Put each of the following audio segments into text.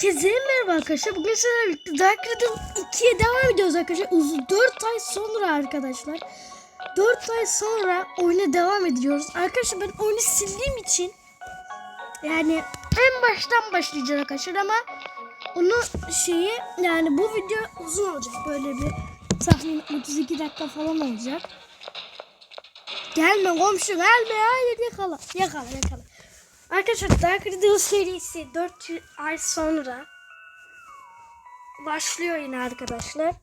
Herkese merhaba arkadaşlar. Bugün sizlerle birlikte Dark Riddle 2'ye devam ediyoruz arkadaşlar. Uzun 4 ay sonra arkadaşlar. 4 ay sonra oyuna devam ediyoruz. Arkadaşlar ben oyunu sildiğim için yani en baştan başlayacağız arkadaşlar ama onun şeyi yani bu video uzun olacak. Böyle bir tahmin 32 dakika falan olacak. Gelme komşu gelme hayır yakala yakala yakala. Arkadaşlar Dark Riddle serisi 4 ay sonra başlıyor yine arkadaşlar.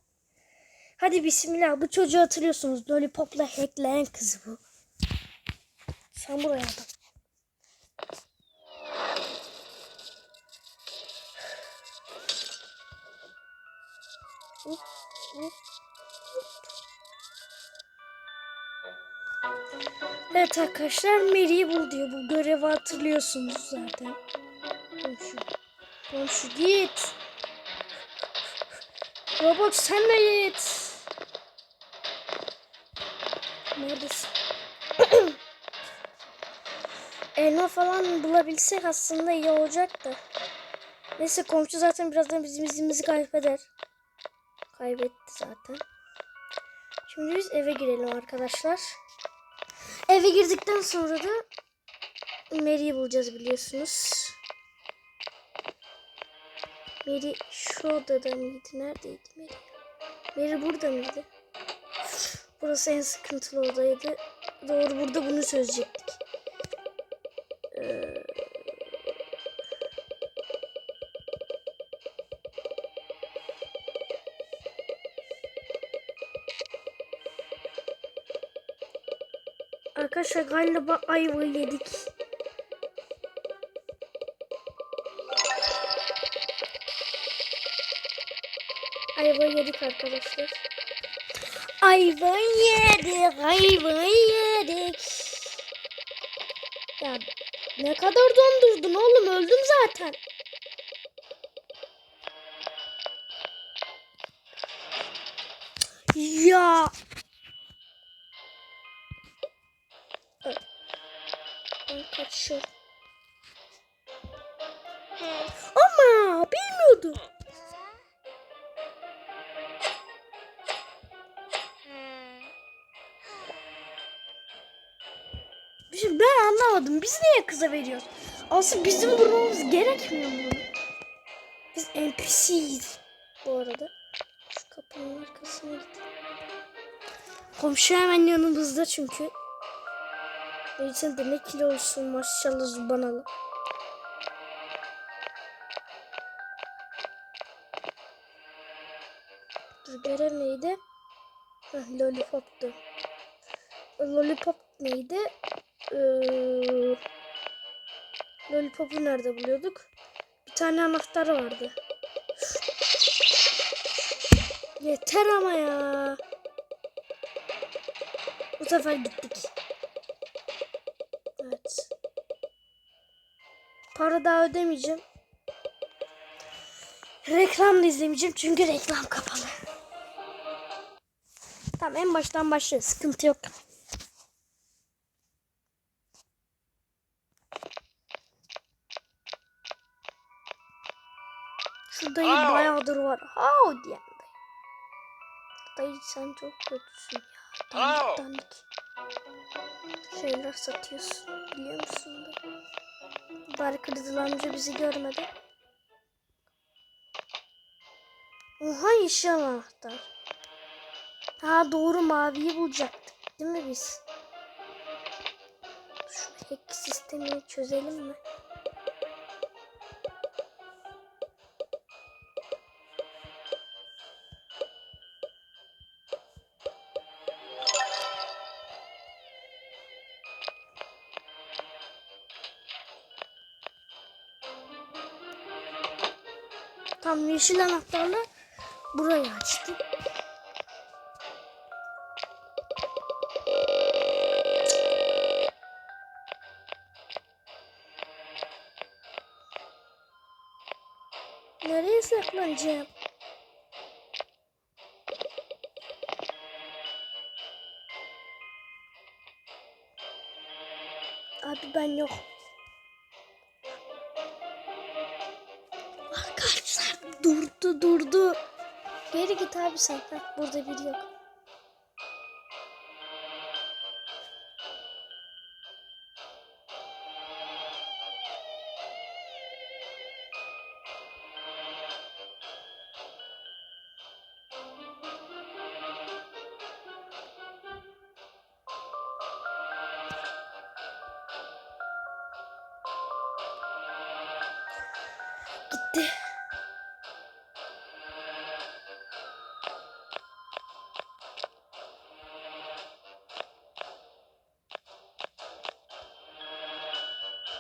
Hadi bismillah bu çocuğu hatırlıyorsunuz. Lollipop'la hackleyen kız bu. Sen buraya bak. Hop, hop. Evet arkadaşlar Mary'i bul diyor. Bu görevi hatırlıyorsunuz zaten. Komşu. Komşu git. Robot sen de git. Neredesin? Elma falan bulabilsek aslında iyi olacaktı. Neyse komşu zaten birazdan bizim izimizi kaybeder. Kaybetti zaten. Şimdi biz eve girelim arkadaşlar. Eve girdikten sonra da Mary'i bulacağız biliyorsunuz. Mary şu odada mıydı? Neredeydi Mary? Mary burada mıydı? Burası en sıkıntılı odaydı. Doğru burada bunu çözecektik. Ee... Arkadaşlar galiba ayva yedik. Ayva yedik arkadaşlar. Ayva yedik, ayva yedik. Ya ne kadar dondurdun oğlum öldüm zaten. Ben kaçıyorum. Ama bilmiyordum. Şey ben anlamadım. Biz niye kıza veriyoruz? Aslında bizim vurmamız gerekmiyor mu? Biz NPC'yiz bu arada. Şu kapının arkasına git. Komşu hemen yanımızda çünkü. Neyse de ne kilo olsun maşallah zubanalı. Dur görev neydi? Heh, lollipop'tu. Lollipop neydi? Ee, lollipop'u nerede buluyorduk? Bir tane anahtar vardı. Yeter ama ya. Bu sefer gittik. Para daha ödemeyeceğim. Reklam da izlemeyeceğim çünkü reklam kapalı. Tamam en baştan başlayalım. Sıkıntı yok. Şu dayı Aa. bayağıdır var. How diyen dayı. Dayı sen çok kötüsün ya. Dandik dandik. Şeyler satıyorsun. Biliyor musun dayı? Bari Kırdılı amca bizi görmedi. Oha yeşil anahtar. Ha doğru maviyi bulacaktık. Değil mi biz? Şu hack sistemini çözelim mi? Yeşil anahtarla burayı açtım. Nereye saklanacağım? Abi ben yok. Durdu durdu. Geri git abi sen. Burada biri yok.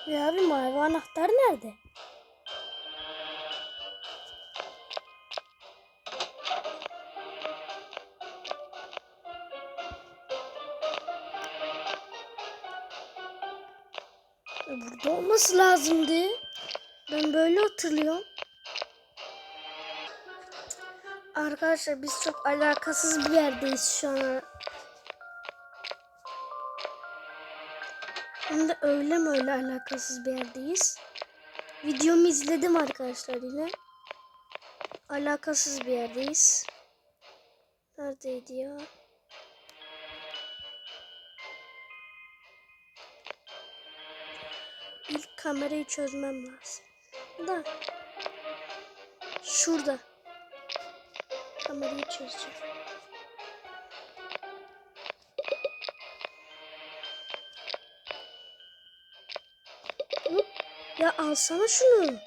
Ya abi mavi anahtar nerede? Burada olması lazımdı. Ben böyle hatırlıyorum. Arkadaşlar biz çok alakasız bir yerdeyiz şu an. Hem öyle mi öyle alakasız bir yerdeyiz. Videomu izledim arkadaşlar yine. Alakasız bir yerdeyiz. Neredeydi ya? İlk kamerayı çözmem lazım. Da. Şurada. Kamerayı çözeceğim. Ya alsana şunu.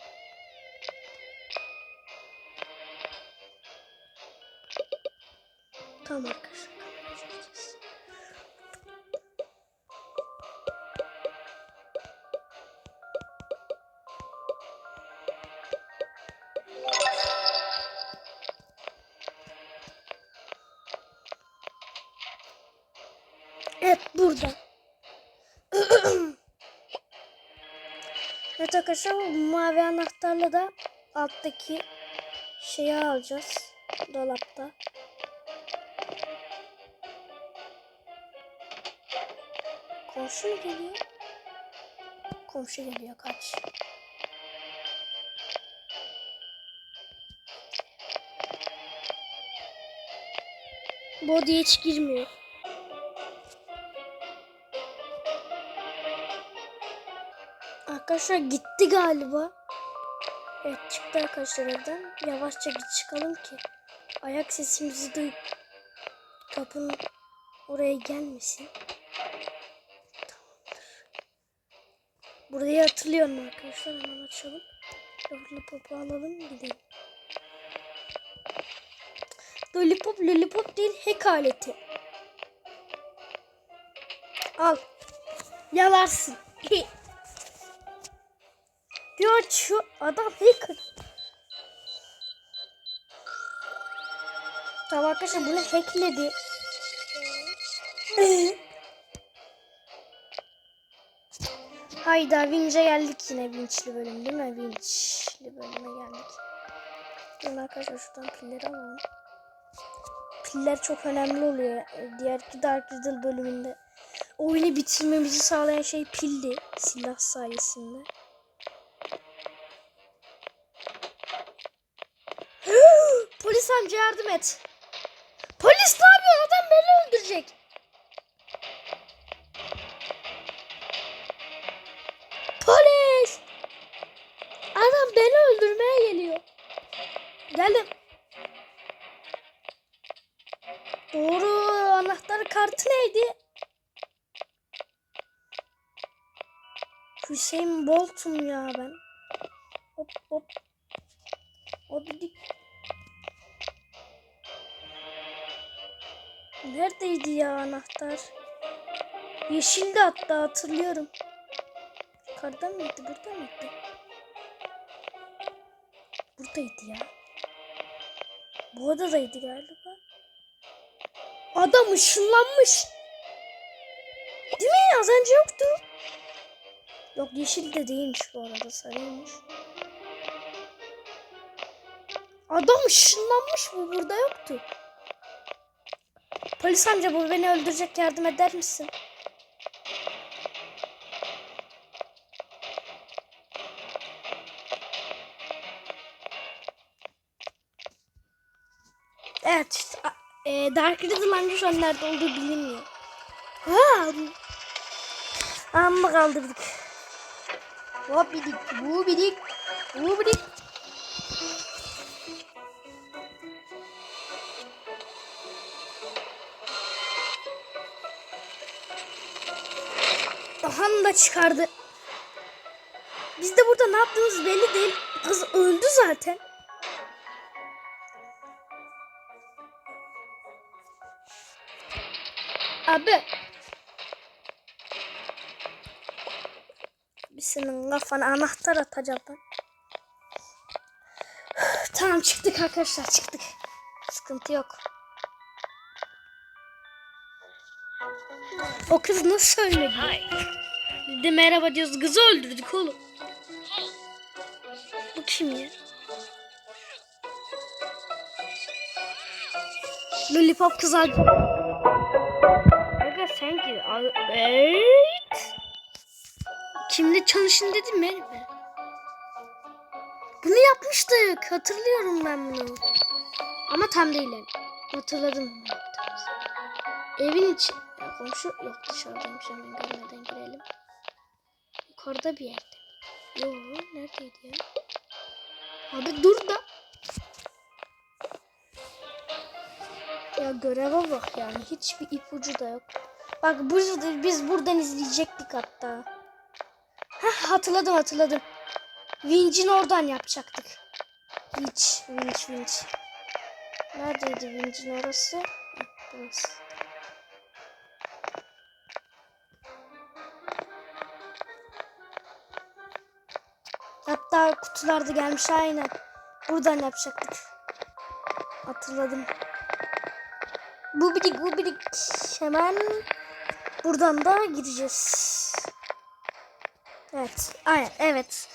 Tamam arkadaşlar. Evet burada. evet arkadaşlar mavi anahtarla da alttaki şeyi alacağız. Dolapta. Komşu mu geliyor? Komşu geliyor kaç. Body hiç girmiyor. Arkadaşlar gitti galiba. Evet çıktı arkadaşlar evden. Yavaşça git çıkalım ki ayak sesimizi duyup kapının oraya gelmesin. Tamamdır. Burayı hatırlıyorum arkadaşlar. Hemen açalım. Lollipop'u alalım gidelim. Lollipop lollipop değil hack aleti. Al. Yalarsın. Diyor şu adam hacker. Tamam arkadaşlar bunu hackledi. Hayda Vinç'e geldik yine Vinç'li bölüm değil mi? Vinç'li bölüme geldik. Şimdi arkadaşlar şuradan pilleri alalım. Piller çok önemli oluyor. Diğer Dark Riddle bölümünde. Oyunu bitirmemizi sağlayan şey pildi. Silah sayesinde. Amca yardım et. Polis ne yapıyor? Adam beni öldürecek. Polis! Adam beni öldürmeye geliyor. Geldim. Doğru. Anahtar kartı neydi? Hüseyin Bolt'um ya ben. Hop hop. O dedik. Neredeydi ya anahtar? Yeşildi hatta hatırlıyorum. Yukarıda mıydı? Burada mıydı? Buradaydı ya. Bu odadaydı galiba. Adam ışınlanmış. Değil mi? Az önce yoktu. Yok yeşil de değilmiş bu arada sarıymış. Adam ışınlanmış bu burada yoktu. Polis amca bu beni öldürecek yardım eder misin? Evet işte e, Dark Riddle anca şu an nerede olduğu bilinmiyor. Ha, amma kaldırdık. Hop bidik, bu bidik, bu bidik. Han da çıkardı. Biz de burada ne yaptığımız belli değil. Kız öldü zaten. Abi. Bir senin kafana anahtar atacağım ben. Tamam çıktık arkadaşlar çıktık. Sıkıntı yok. O kız nasıl ölmedi? De merhaba diyoruz. Kızı öldürdük oğlum. Bu kim ya? Lollipop kız aldı. Aga sanki evet. Kimle çalışın dedim benim. Bunu yapmıştık. Hatırlıyorum ben bunu. Ama tam değil. Hatırladım. Evin içi. Komşu yok dışarıdaymış hemen görmeden girelim. Yukarıda bir yerde. Yok neredeydi ya? Abi dur da. Ya göreve bak yani hiçbir ipucu da yok. Bak burada biz buradan izleyecektik hatta. Heh, hatırladım hatırladım. Winch'in oradan yapacaktık. Winch, Winch, Winch. Neredeydi Winch'in orası? Burası. Hatta kutularda gelmiş aynen. Buradan yapacaktık. Hatırladım. Bu birik bu birik. Hemen buradan da gideceğiz. Evet. Aynen evet.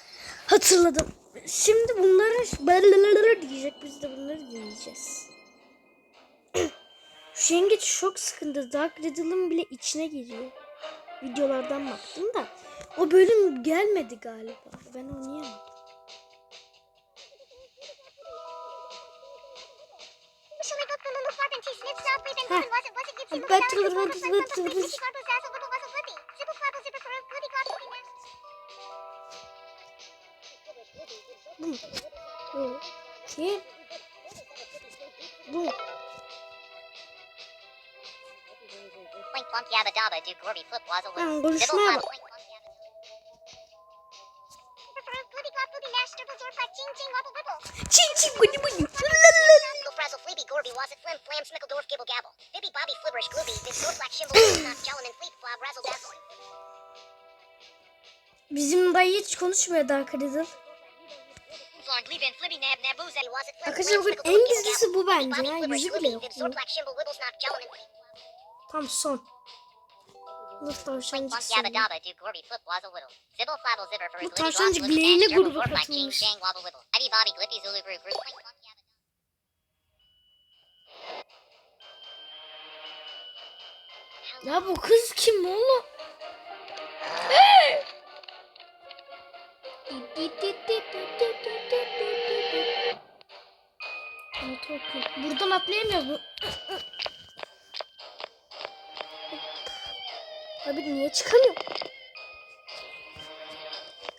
Hatırladım. Şimdi bunları belirleri diyecek. Biz de bunları dinleyeceğiz. Şu yengeç çok sıkıntı. Dark Riddle'ın bile içine giriyor. Videolardan baktım da. O bölüm gelmedi galiba. é oynayamadım. Ha. Battle Royale Battle Bu. Fleet flab razzle dazzle. Bizim dayı hiç konuşmuyor wazzle flim Arkadaşlar bugün en gizlisi bu bence ya. Yüzü bile yok. Tam son. Bu a Bu glibby tavşancık black ching katılmış. Ya bu kız kim oğlum? Buradan atlayamıyoruz mu? Abi niye çıkamıyor?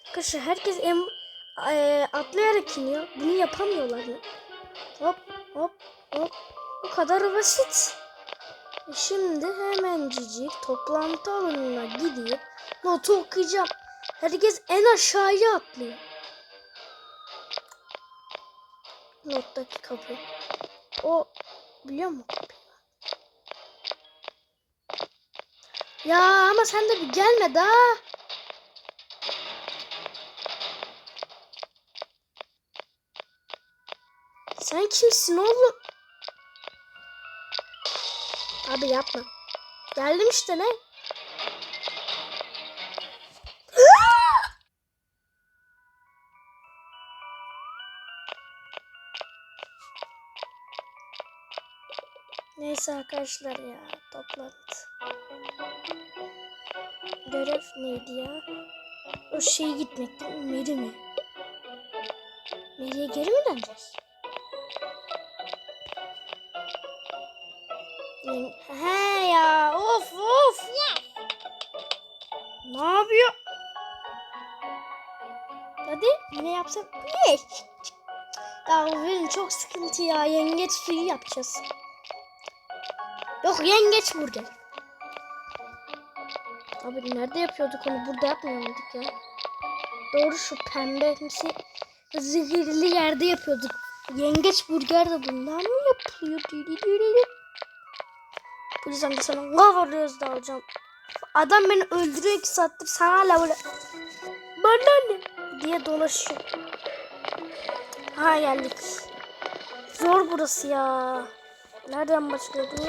Arkadaşlar herkes em, e, atlayarak iniyor. Bunu yapamıyorlar mı? Hop hop hop. Bu kadar basit. E Şimdi hemencicik toplantı alanına gidip notu okuyacağım. Herkes en aşağıya atlıyor. Nottaki kapı. O biliyor musun? Ya ama sen de bir gelme daha. Sen kimsin oğlum? Abi yapma. Geldim işte ne? Neyse arkadaşlar ya toplantı. Görev neydi ya? O şey gitmek değil mi? Meri mi? Meri'ye geri mi döneceğiz? He ya of of. Ne yapıyor? Hadi yine yapsam. Yes. Ya bugün çok sıkıntı ya. Yengeç suyu yapacağız. Yok yengeç burger. Abi nerede yapıyorduk onu? Burada yapmıyor muyduk ya? Doğru şu pembemsi zehirli yerde yapıyorduk. Yengeç burger de bundan mı yapılıyor? Polis amca sana kavuruyoruz da alacağım. Adam beni öldürüyor iki saattir sana hala bana ne diye dolaşıyor. Ha geldik. Zor burası ya. Nereden başlıyor bu?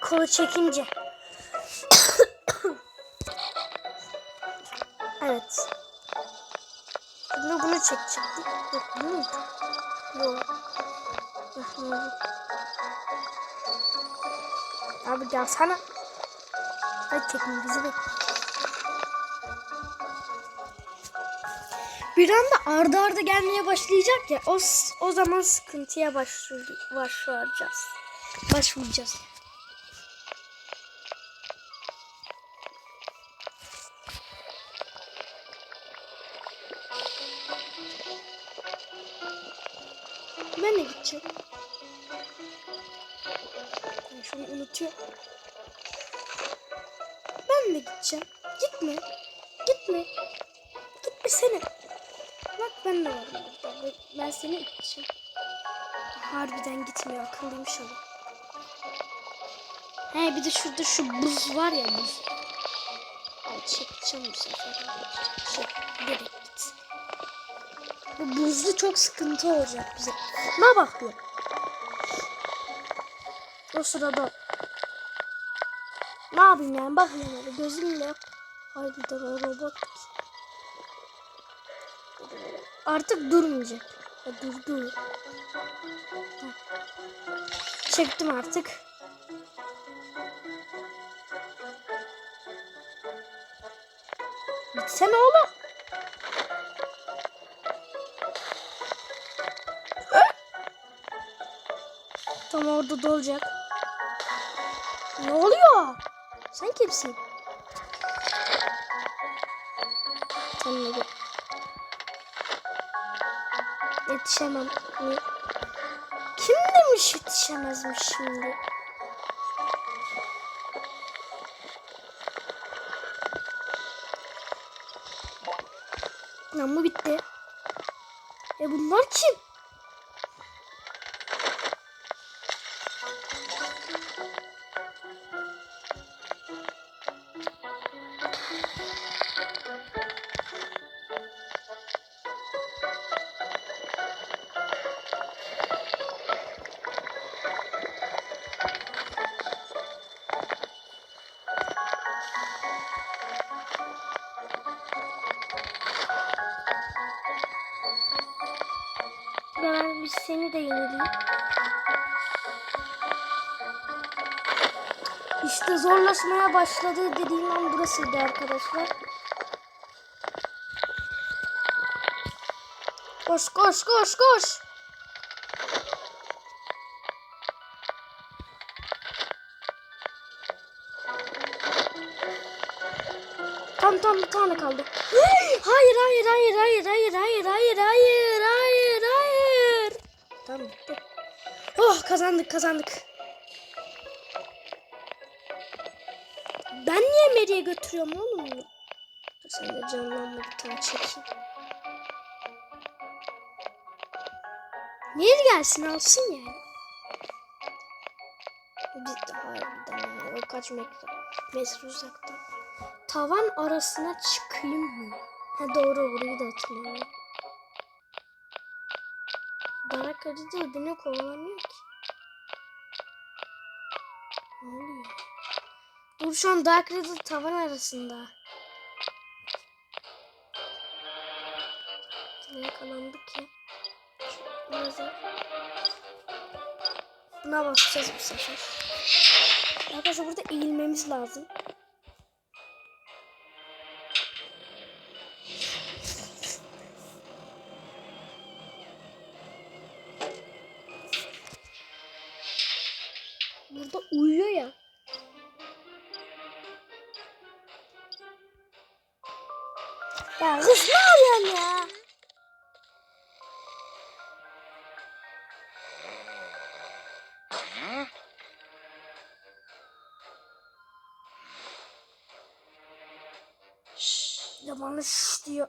Kolu çekince. Evet. Şimdi bunu çekecektik. Yok bu muydu? Yok. Abi gelsene. Hadi çekin bizi bekle. Bir anda arda arda gelmeye başlayacak ya. O, o zaman sıkıntıya başvur, başvuracağız. Başvuracağız. Ben de gideceğim. Ben şunu unutuyorum. Ben de gideceğim. Gitme. Gitme. Gitmesene. Bak ben de varım. Ben- seni iteceğim. Harbiden gitmiyor. Akıllıymış ama. He bir de şurada şu buz var ya buz. Ay çekeceğim bu sefer. Çek. Direkt git. Bu buzlu çok sıkıntı olacak bize. Ne bakıyor? O sırada ne yapayım yani bakıyorum öyle gözümle. Harbiden o robot. Artık durmayacak. Ya durdu. Heh. Çektim artık. Bitsene oğlum. Tam orada dolacak. Ne oluyor? Sen kimsin? Sen ne gel. Yetişemem. Kim demiş yetişemezmiş şimdi? Lan bu bitti. E bunlar kim? Seni de yenileyim. İşte zorlaşmaya başladı dediğim an burasıydı arkadaşlar. Koş koş koş koş. Tam tam bir tane kaldı. Hayır hayır hayır hayır hayır hayır hayır hayır hayır. Kazandık kazandık. Ben niye Mary'e götürüyorum oğlum? Sen de canlanma bir tane çekeyim. Mary gelsin alsın yani. Biz de harbiden yani o kaç metre, metre uzakta. Tavan arasına çıkayım mı? Ha doğru burayı da hatırlıyorum. Bana kötü değil beni kovalamıyor ki. Dur şu an Dark Riddle tavan arasında. Şuraya yakalandık ya. Biraz da- Buna basacağız bu sefer. Arkadaşlar burada eğilmemiz lazım. Burada da uyuyor ya. Kız ne yapıyorsun ya? Şşş, ya bana şşş diyor.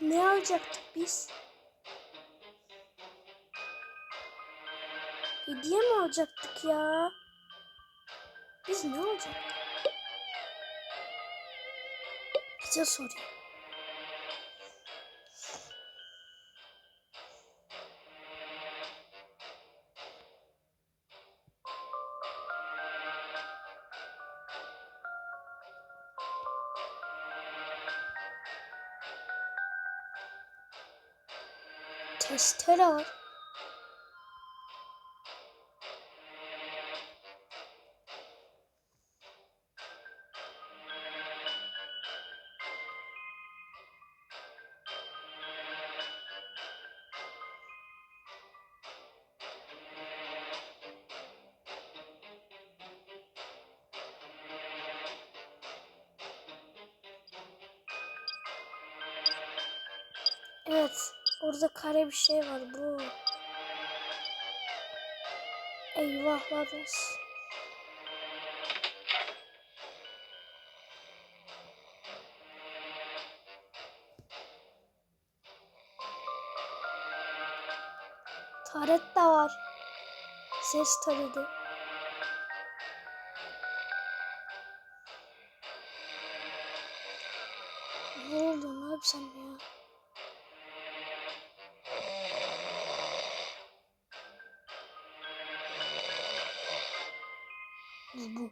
Ne alacaktık biz? Hediye mi alacaktık ya? Biz ne alacaktık? Bize soruyor. Evet. Orada kare bir şey var bu. Eyvahlar olsun. Taret de var. Ses taredi. Ne oldu? Ne yapsam ya? Bu bu.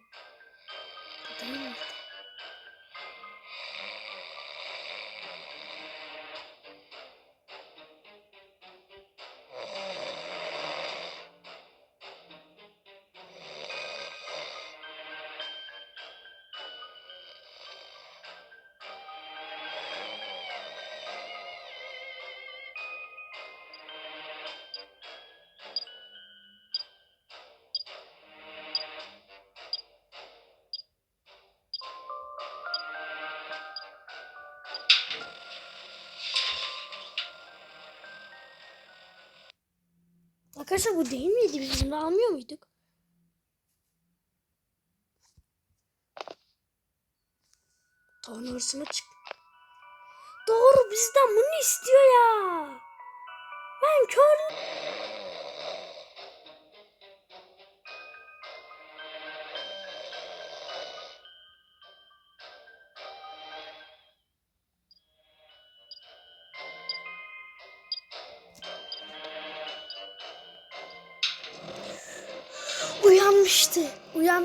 Arkadaşlar bu değil miydi? Biz bunu almıyor muyduk? Dağın arasına çık. Doğru bizden bunu istiyor ya. Ben kör.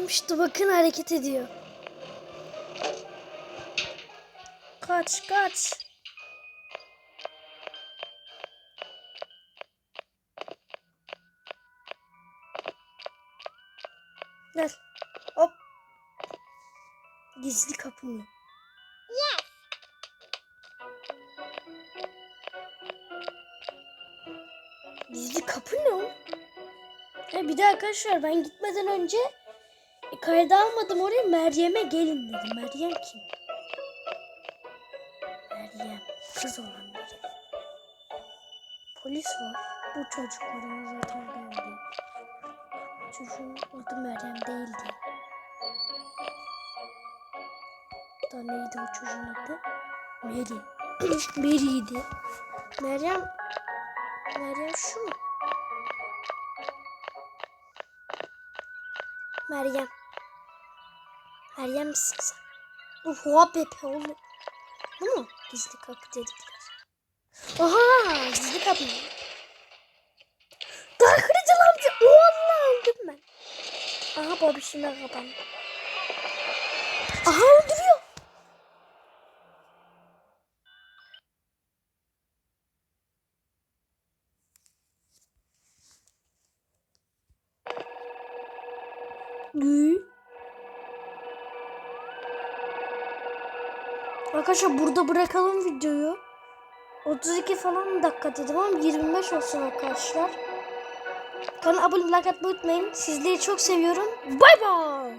Uyanmıştı. Bakın hareket ediyor. Kaç kaç. Gel. Hop. Gizli kapı mı? Yes. Gizli kapı ne o? Ha, bir de arkadaşlar ben gitmeden önce e, kayda almadım oraya Meryem'e gelin dedim. Meryem kim? Meryem. Kız olan biri. Polis var. Bu çocukların zaten geldi. Çocuğun adı Meryem değildi. Da neydi o çocuğun adı? Mary. Mary'ydi. Meryem Meryem şu mu? Meryem. Meryem misin sen? Bu hua bepe oğlum. Bu mu? Gizli kapı dedikler. Aha gizli kapı. Dark Riddle amca. Oğlum öldüm ben. Aha babişime kapandı. Aha öldürüyor. Arkadaşlar burada bırakalım videoyu. 32 falan dakika dedim ama 25 olsun arkadaşlar. Kanala abone like atmayı unutmayın. Sizleri çok seviyorum. Bay bay.